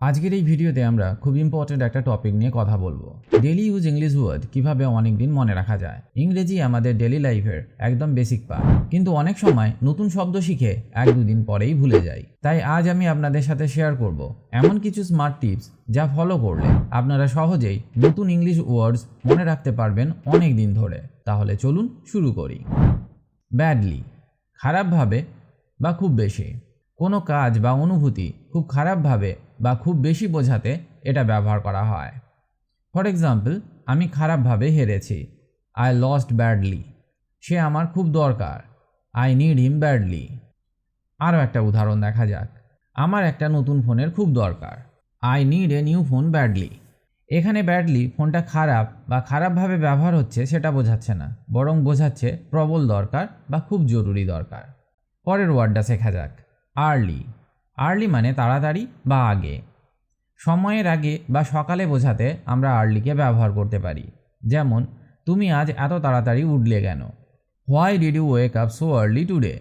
আজকের এই ভিডিওতে আমরা খুব ইম্পর্টেন্ট একটা টপিক নিয়ে কথা বলব। ডেলি ইউজ ইংলিশ ওয়ার্ড কীভাবে অনেক দিন মনে রাখা যায়? ইংরেজি আমাদের ডেলি লাইফের একদম বেসিক পার্ট কিন্তু অনেক সময় নতুন শব্দ শিখে এক দুদিন পরেই ভুলে যাই। তাই আজ আমি আপনাদের সাথে শেয়ার করব এমন কিছু স্মার্ট টিপস যা ফলো করলে আপনারা সহজেই নতুন ইংলিশ ওয়ার্ডস মনে রাখতে পারবেন অনেক দিন ধরে। তাহলে চলুন শুরু করি। ব্যাডলি খারাপভাবে বা খুব বেশি। কোনো কাজ বা অনুভূতি খুব খারাপভাবে বা খুব বেশি বোঝাতে এটা ব্যবহার করা হয়। ফর এক্সাম্পল আমি খারাপভাবে হেরেছি। আই লস্ট ব্যাডলি সে আমার খুব দরকার। আই নিড হিম ব্যাডলি আরও একটা উদাহরণ দেখা যাক। আমার একটা নতুন ফোনের খুব দরকার। I need a new phone badly এখানে ব্যাডলি ফোনটা খারাপ বা খারাপভাবে ব্যবহার হচ্ছে সেটা বোঝাচ্ছে না। বরং বোঝাচ্ছে প্রবল দরকার বা খুব জরুরি দরকার। পরের ওয়ার্ডটা শেখা যাক। আর্লি আর্লি মানে তাড়াতাড়ি বা আগে। সময়ের আগে বা সকালে বোঝাতে আমরা আর্লিকে ব্যবহার করতে পারি। যেমন, তুমি আজ এত তাড়াতাড়ি উঠলে কেন? Why did you wake up so early today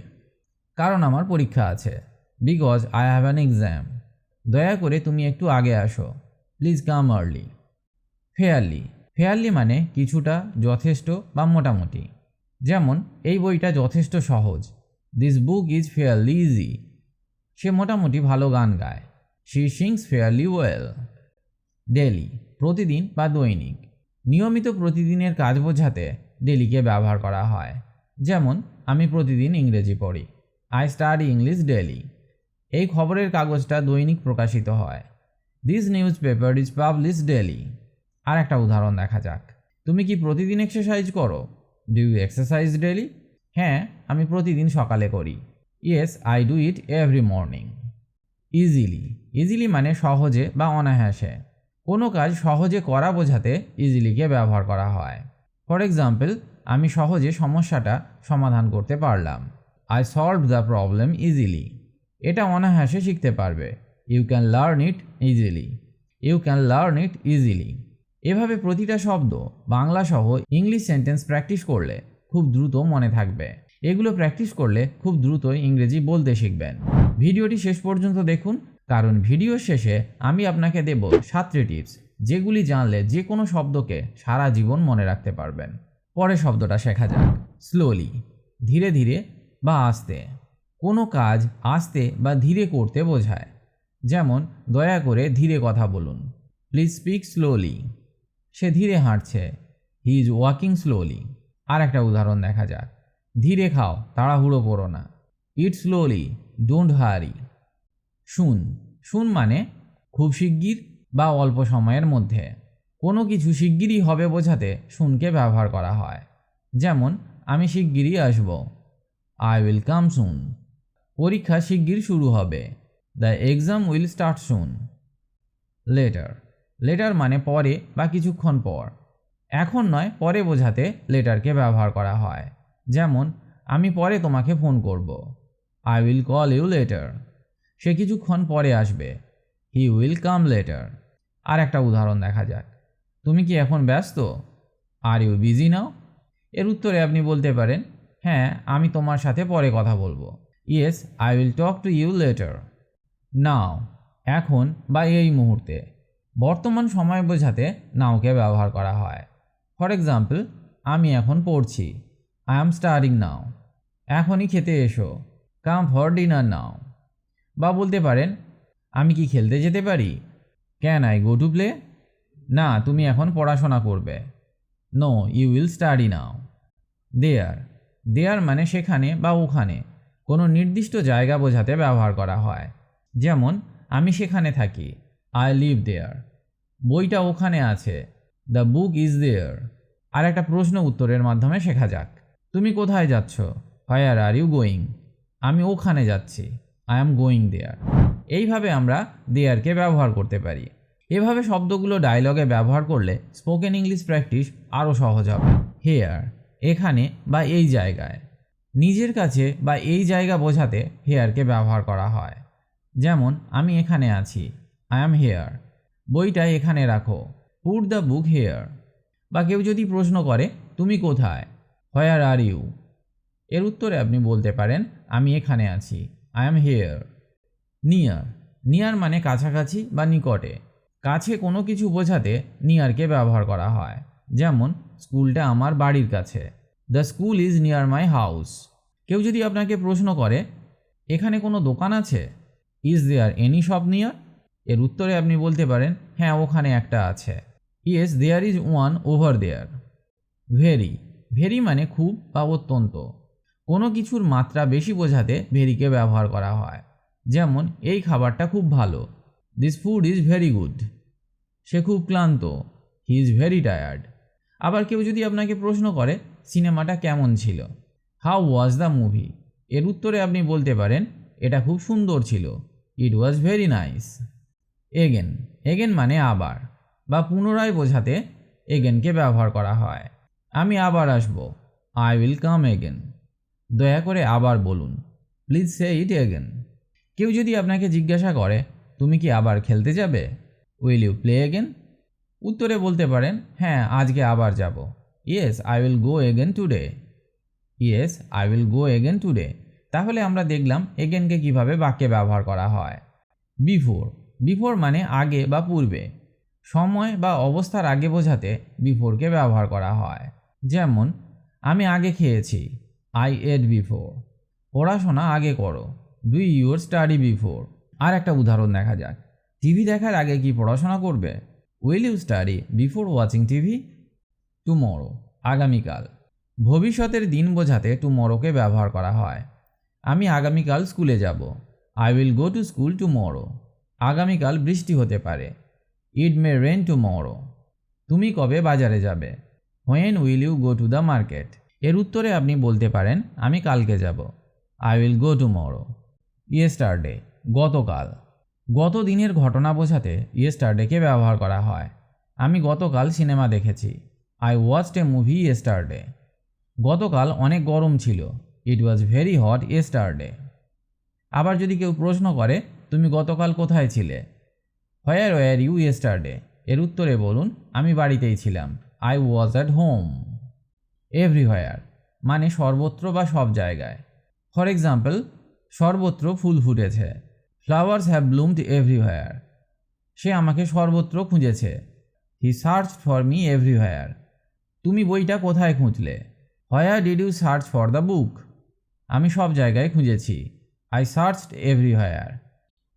কারণ আমার পরীক্ষা আছে। Because I have an exam দয়া করে তুমি একটু আগে আসো। Please come early fairly fairly মানে কিছুটা, যথেষ্ট বা মোটামুটি। যেমন, এই বইটা যথেষ্ট সহজ। This book is fairly easy সে মোটামুটি ভালো গান গায়। She sings fairly well daily প্রতিদিন বা দৈনিক। নিয়মিত প্রতিদিনের কাজ বোঝাতে ডেলিকে ব্যবহার করা হয়। যেমন, আমি প্রতিদিন ইংরেজি পড়ি। আই স্টাডি ইংলিশ ডেলি এই খবরের কাগজটা দৈনিক প্রকাশিত হয়। This news paper is publish daily আর একটা উদাহরণ দেখা যাক। তুমি কি প্রতিদিন এক্সারসাইজ করো? ডু ইউ এক্সারসাইজ ডেলি হ্যাঁ আমি প্রতিদিন সকালে করি। Yes I do it every morning easily easily মানে সহজে বা অনায়াসে। কোনো কাজ সহজে করা বোঝাতে ইজিলিকে ব্যবহার করা হয়। ফর এক্সাম্পল আমি সহজে সমস্যাটা সমাধান করতে পারলাম। I solve the problem easily এটা অনায়াসে শিখতে পারবে। You can learn it easily you can learn it easily এভাবে প্রতিটা শব্দ বাংলা সহ ইংলিশ সেন্টেন্স প্র্যাকটিস করলে খুব দ্রুত মনে থাকবে। এগুলো প্র্যাকটিস করলে খুব দ্রুত ইংরেজি বলতে শিখবেন। ভিডিওটি শেষ পর্যন্ত দেখুন, কারণ ভিডিও শেষে আমি আপনাকে দেব সাতটি টিপস, যেগুলি জানলে যে কোনো শব্দকে সারা জীবন মনে রাখতে পারবেন। পরে শব্দটা শেখা যাক। স্লোলি ধীরে ধীরে বা আস্তে। কোনো কাজ আস্তে বা ধীরে করতে বোঝায়। যেমন, দয়া করে ধীরে কথা বলুন। প্লিজ স্পিক স্লোলি সে ধীরে হাঁটছে। হি ইজ ওয়াকিং স্লোলি আর একটা উদাহরণ দেখা যাক। ধীরে খাও, তাড়াহুড়ো করো না। ইট স্লোলি ডোন্ট হারি শুন শুন মানে খুব শিগগির বা অল্প সময়ের মধ্যে। কোনো কিছু শিগগিরই হবে বোঝাতে শুনকে ব্যবহার করা হয়। যেমন, আমি শিগগিরই আসব। আই উইল কাম শুন পরীক্ষা শিগগির শুরু হবে। The exam will start soon later later মানে পরে বা কিছুক্ষণ পর। এখন নয়, পরে বোঝাতে লেটারকে ব্যবহার করা হয়। যেমন, আমি পরে তোমাকে ফোন করব। I will call you later সে কিছুক্ষণ পরে আসবে। হি উইল কাম লেটার আর একটা উদাহরণ দেখা যাক। তুমি কি এখন ব্যস্ত? আর ইউ বিজি নাও এর উত্তরে আপনি বলতে পারেন হ্যাঁ আমি তোমার সাথে পরে কথা বলব। Yes I will talk to you later now এখন বা এই মুহূর্তে। বর্তমান সময় বোঝাতে নাওকে ব্যবহার করা হয়। ফর এক্সাম্পল আমি এখন পড়ছি। আই এম স্টাডিং নাও এখনই খেতে এসো। কাম ফর ডিনার নাও বা বলতে পারেন, আমি কি খেলতে যেতে পারি? Can I go to play না, তুমি এখন পড়াশোনা করবে। No you will study now there there মানে সেখানে বা ওখানে কোনো নির্দিষ্ট জায়গা বোঝাতে ব্যবহার করা হয়। যেমন, আমি সেখানে থাকি। আই লিভ দেয়ার বইটা ওখানে আছে। দ্য বুক ইজ দেয়ার আর একটা প্রশ্ন উত্তরের মাধ্যমে শেখা যাক। তুমি কোথায় যাচ্ছ? হোয়ার আর ইউ গোয়িং আমি ওখানে যাচ্ছি। আই এম গোয়িং দেয়ার এইভাবে আমরা দেয়ারকে ব্যবহার করতে পারি। এভাবে শব্দগুলো ডায়লগে ব্যবহার করলে স্পোকেন ইংলিশ প্র্যাকটিস আরও সহজ হবে। হেয়ার এখানে বা এই জায়গায়। নিজের কাছে বা এই জায়গা বোঝাতে হেয়ারকে ব্যবহার করা হয়। যেমন, আমি এখানে আছি। আই অ্যাম হেয়ার বইটা এখানে রাখো। পুট দ্য বুক হেয়ার বা কেউ যদি প্রশ্ন করে, তুমি কোথায়? হোয়ার আর ইউ এর উত্তরে আপনি বলতে পারেন, আমি এখানে আছি। I am here near near মানে কাছাকাছি বা নিকটে। কাছে কোনো কিছু বোঝাতে নিয়ারকে ব্যবহার করা হয়। যেমন, স্কুলটা আমার বাড়ির কাছে। The school is near my house কেউ যদি আপনাকে প্রশ্ন করে, এখানে কোনো দোকান আছে? Is there any shop near এর উত্তরে আপনি বলতে পারেন হ্যাঁ ওখানে একটা আছে। Yes there is one over there very very মানে খুব বা অত্যন্ত। কোনো কিছুর মাত্রা বেশি বোঝাতে ভেরিকে ব্যবহার করা হয়। যেমন, এই খাবারটা খুব ভালো। This food is very good সে খুব ক্লান্ত। হি ইজ ভেরি টায়ার্ড আবার কেউ যদি আপনাকে প্রশ্ন করে, সিনেমাটা কেমন ছিল? হাউ ওয়াজ দ্য মুভি এর উত্তরে আপনি বলতে পারেন, এটা খুব সুন্দর ছিল। It was very nice again again মানে আবার বা পুনরায় বোঝাতে এগেনকে ব্যবহার করা হয়। আমি আবার আসব। আই উইল কাম এগেন দয়া করে আবার বলুন। প্লিজ সে ইট এগেন কেউ যদি আপনাকে জিজ্ঞাসা করে, তুমি কি আবার খেলতে যাবে? উইল ইউ প্লে এগেন উত্তরে বলতে পারেন হ্যাঁ আজকে আবার যাব। Yes I will go again today yes I will go again today তাহলে আমরা দেখলাম এগেনকে কীভাবে বাক্যে ব্যবহার করা হয়। বিফোর বিফোর মানে আগে বা পূর্বে। সময় বা অবস্থার আগে বোঝাতে বিফোরকে ব্যবহার করা হয়। যেমন, আমি আগে খেয়েছি আই এড বিফোর পড়াশোনা আগে করো ডু ইউর স্টাডি বিফোর আর একটা উদাহরণ দেখা যাক। টিভি দেখার আগে কি পড়াশোনা করবে? Will you study before watching TV tomorrow আগামীকাল। ভবিষ্যতের দিন বোঝাতে টুমরোকে ব্যবহার করা হয়। আমি আগামীকাল স্কুলে যাব। I will go to school tomorrow আগামীকাল বৃষ্টি হতে পারে। ইট মে রেন টুমরো তুমি কবে বাজারে যাবে? When will you go to the market এর উত্তরে আপনি বলতে পারেন, আমি কালকে যাব। I will go tomorrow yesterday গতকাল। গত দিনের ঘটনা বোঝাতে ইয়েস্টারডেকে ব্যবহার করা হয়। আমি গতকাল সিনেমা দেখেছি। I watched a movie yesterday গতকাল অনেক গরম ছিল। It was very hot yesterday আবার যদি কেউ প্রশ্ন করে, তুমি গতকাল কোথায় ছিলে? হোয়ার ওয়ার ইউ ইয়েস্টারডে এর উত্তরে বলুন, আমি বাড়িতেই ছিলাম। I was at home everywhere মানে সর্বত্র বা সব জায়গায়। ফর এক্সাম্পল সর্বত্র ফুল ফুটেছে। ফ্লাওয়ার্স হ্যাভ ব্লুমড এভরিহোয়ার সে আমাকে সর্বত্র খুঁজেছে। He search for me everywhere তুমি বইটা কোথায় খুঁজলে? Where did you search for the book আমি সব জায়গায় খুঁজেছি। আই সার্চড এভরিহোয়ার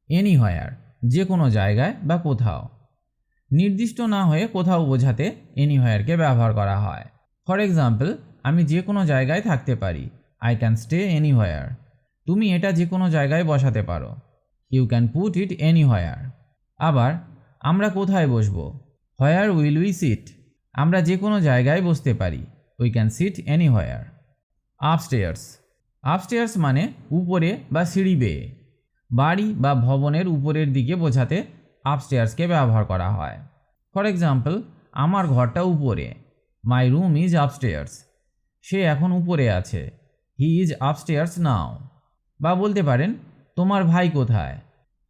এনিহোয়ার যে কোনো জায়গায় বা কোথাও। নির্দিষ্ট না হয়ে কোথাও বোঝাতে এনিহোয়ারকে ব্যবহার করা হয়। ফর এক্সাম্পল আমি যে কোনো জায়গায় থাকতে পারি। আই ক্যান স্টে এনিহোয়ার তুমি এটা যে কোনো জায়গায় বসাতে পারো। You can put it anywhere আবার, আমরা কোথায় বসবো? হোয়ার উইল উই সিট আমরা যে কোনো জায়গায় বসতে পারি। We can sit anywhere upstairs upstairs মানে উপরে বা সিঁড়ি বেয়ে। বাড়ি বা ভবনের উপরের দিকে বোঝাতে আপস্টেয়ার্সকে ব্যবহার করা হয়। ফর এক্সাম্পল আমার ঘরটা উপরে। মাই রুম ইজ আপস্টেয়ার্স সে এখন উপরে আছে। হি ইজ আপস্টেয়ার্স নাও বা বলতে পারেন, তোমার ভাই কোথায়?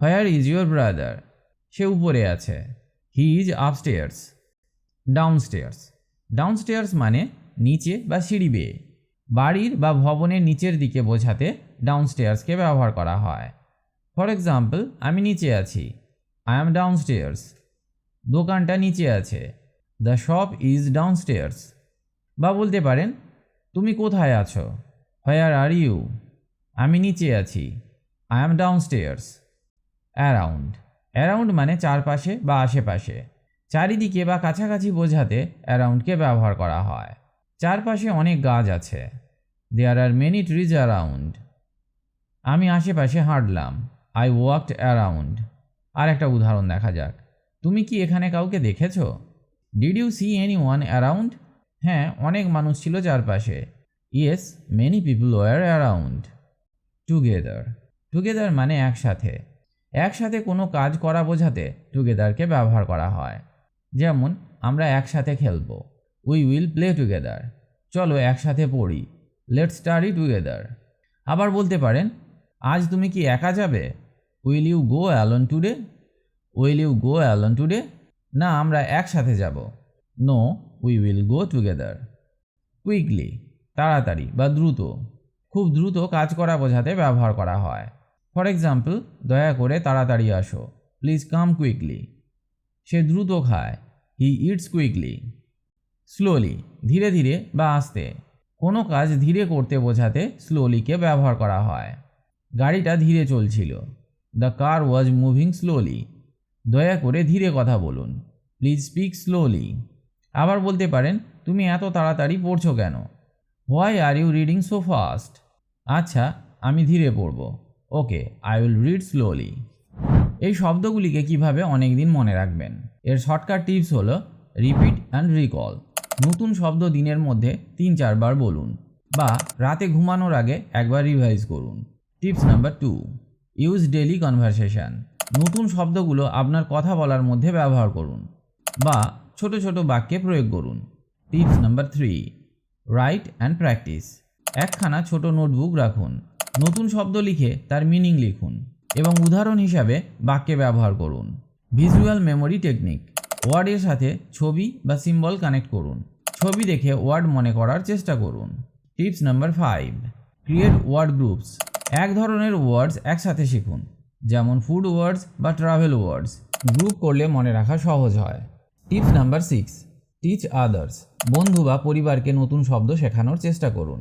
হোয়ার ইজ ইউর ব্রাদার সে উপরে আছে। হি ইজ আপস্টেয়ার্স ডাউনস্টেয়ার্স ডাউনস্টেয়ার্স মানে নিচে বা সিঁড়ি বেয়ে। বাড়ির বা ভবনের নিচের দিকে বোঝাতে ডাউনস্টেয়ার্সকে ব্যবহার করা হয়। ফর এক্সাম্পল আমি নিচে আছি। আই অ্যাম ডাউনস্টেয়ার্স দোকানটা নিচে আছে। দ্য শপ ইজ ডাউনস্টেয়ার্স বা বলতে পারেন, তুমি কোথায় আছো? হোয়ার আর ইউ আমি নিচে আছি। I am downstairs around around মানে চারপাশে বা আশেপাশে। চারিদিকে বা কাছাকাছি বোঝাতে অ্যারাউন্ডকে ব্যবহার করা হয়। চারপাশে অনেক গাছ আছে। There are many trees around আমি আশেপাশে হাঁটলাম। আই ওয়াকড অ্যারাউন্ড আর একটা উদাহরণ দেখা যাক। তুমি কি এখানে কাউকে দেখেছ? Did you see any one around হ্যাঁ অনেক মানুষ ছিল চারপাশে yes many people were around together together মানে একসাথে। একসাথে কোনো কাজ করা বোঝাতে টুগেদারকে ব্যবহার করা হয়। যেমন, আমরা একসাথে খেলব। উই উইল প্লে টুগেদার চলো একসাথে পড়ি। লেট স্টাডি টুগেদার আবার বলতে পারেন, আজ তুমি কি একা যাবে? Will you go alone today will you go alone today না, আমরা একসাথে যাব। No we will go together quickly তাড়াতাড়ি বা দ্রুত। খুব দ্রুত কাজ করা বোঝাতে ব্যবহার করা হয়। ফর এক্সাম্পল দয়া করে তাড়াতাড়ি আসো। প্লিজ কাম কুইকলি সে দ্রুত খায়। হি ইটস কুইকলি স্লোলি ধীরে ধীরে বা আস্তে। কোনো কাজ ধীরে করতে বোঝাতে স্লোলিকে ব্যবহার করা হয়। গাড়িটা ধীরে চলছিল। The car was moving slowly দয়া করে ধীরে কথা বলুন। প্লিজ স্পিক স্লোলি আবার বলতে পারেন, তুমি এত তাড়াতাড়ি পড়ছো কেন? Why are you reading so fast আচ্ছা আমি ধীরে পড়ব। Okay I will read slowly এই শব্দগুলিকে কীভাবে অনেক দিন মনে রাখবেন? এর শর্টকাট টিপস হলো রিপিট অ্যান্ড রিকল নতুন শব্দ দিনের মধ্যে তিন, চারবার বলুন, বা রাতে ঘুমানোর আগে একবার রিভাইজ করুন। Tips number two use daily conversation নতুন শব্দগুলো আপনার কথা বলার মধ্যে ব্যবহার করুন বা ছোট ছোট বাক্যে প্রয়োগ করুন। Tips number three write and practice একখানা ছোট নোটবুক রাখুন। নতুন শব্দ লিখে তার মিনিং লিখুন এবং উদাহরণ হিসাবে বাক্যে ব্যবহার করুন। ভিজুয়াল মেমোরি টেকনিক ওয়ার্ডের সাথে ছবি বা সিম্বল কানেক্ট করুন। ছবি দেখে ওয়ার্ড মনে করার চেষ্টা করুন। Tips number five create word groups এক ধরনের ওয়ার্ডস একসাথে শিখুন, যেমন ফুড ওয়ার্ডস বা ট্রাভেল ওয়ার্ডস গ্রুপ করলে মনে রাখা সহজ হয়। Tips number six teach others বন্ধু বা পরিবারকে নতুন শব্দ শেখানোর চেষ্টা করুন।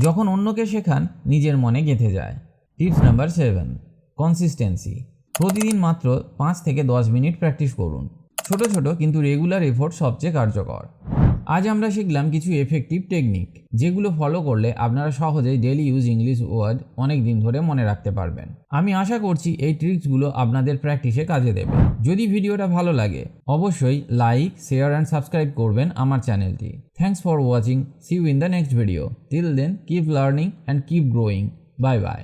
যখন অন্যকে শেখান, নিজের মনে গেঁথে যায়। টিপস নাম্বার সেভেন কনসিস্টেন্সি প্রতিদিন মাত্র পাঁচ থেকে দশ মিনিট প্র্যাকটিস করুন। ছোট ছোট কিন্তু রেগুলার এফোর্ট সবচেয়ে কার্যকর। আজ আমরা শিখলাম কিছু এফেক্টিভ টেকনিক যেগুলো ফলো করলে আপনারা সহজেই ডেলি ইউজ ইংলিশ ওয়ার্ড অনেক দিন ধরে মনে রাখতে পারবেন। আমি আশা করছি এই ট্রিক্সগুলো আপনাদের প্র্যাকটিসে কাজে দেবে। যদি ভিডিওটা ভালো লাগে, অবশ্যই লাইক শেয়ার অ্যান্ড সাবস্ক্রাইব করবেন আমার চ্যানেলটি। Thanks for watching see you in the next video till then keep learning and keep growing bye bye